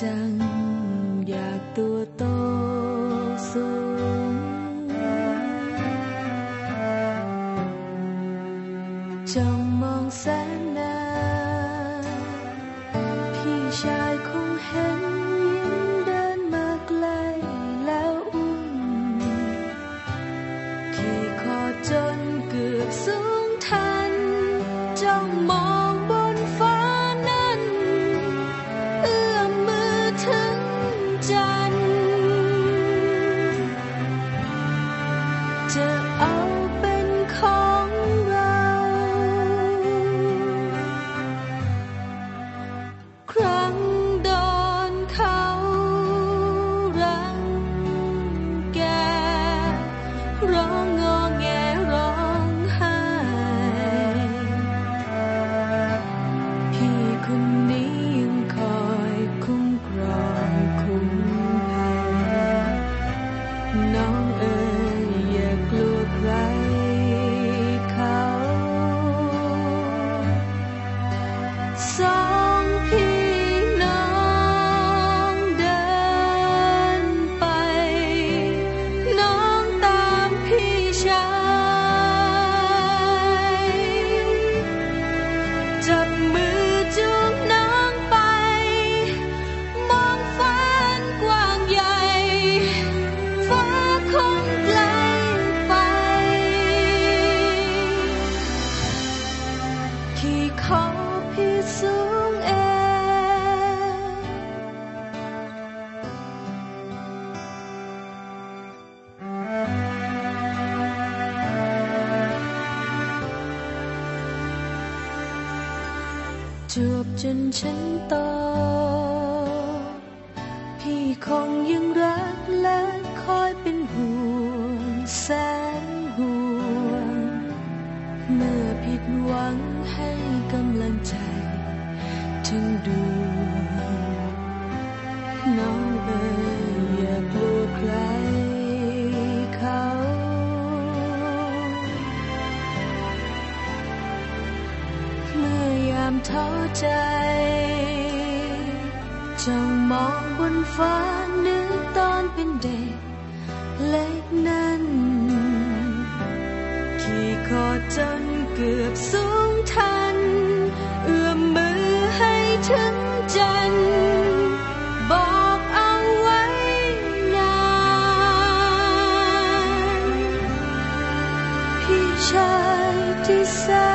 จัง อยากตัวโตสูงจงมองแสนนานพี่ชายคงเห็น จวบจนฉันโตพี่คงยังรักและคอยเป็นห่วงแสนห่วง เมื่อผิดหวังให้ ท้อใจจงมองบนฟ้านึกตอนเป็นเด็กเล็กนั้น ขี่คอจนเกือบสูงทัน เอื้อมมือให้ถึงจันบอกเอาไว้นานพี่ชายที่แสน